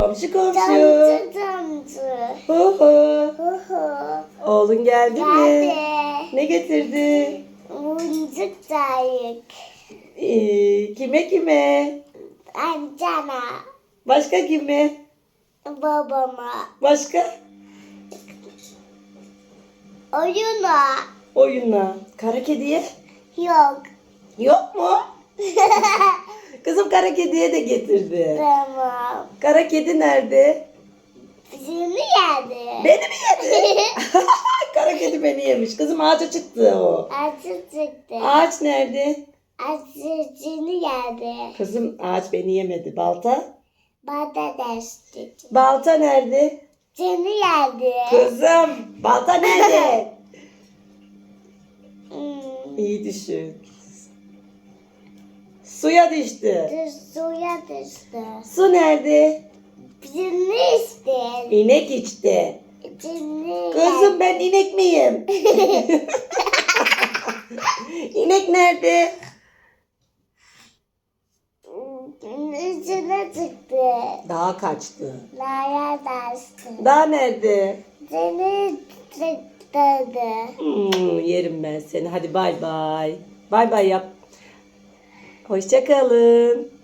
Komşu komşu. Damcı damcı. Hu hu. Hu hu. Oğlun geldi mi? Geldi. Ne getirdi? Muncuk dayık. Ee, kime kime? Ancana. Başka kime? Babama. Başka? Oyuna. Oyuna. Kara kediye? Yok. Yok mu? Kızım kara kediye de getirdi. tamam. Kara kedi nerede? Şimdi geldi. Beni mi yedi? kara kedi beni yemiş. Kızım ağaca çıktı o. Acı çıktı. Ağaç nerede? Acıcını geldi. Kızım ağaç beni yemedi. Balta? Bana desti. Balta nerede? Seni geldi. Kızım balta nerede? Hmm. İyi düşün. Suya düştü. Düz suya düştü. Su nerede? Şimdi işte. İnek içti. Şimdi Kızım ben inek miyim? inek nerede? Üstüne çıktı. Daha kaçtı. Laya desti. Daha nerede? Seni çıktırdı. Hmm, yerim ben seni. Hadi bay bay. Bay bay yap. Hoşça kalın.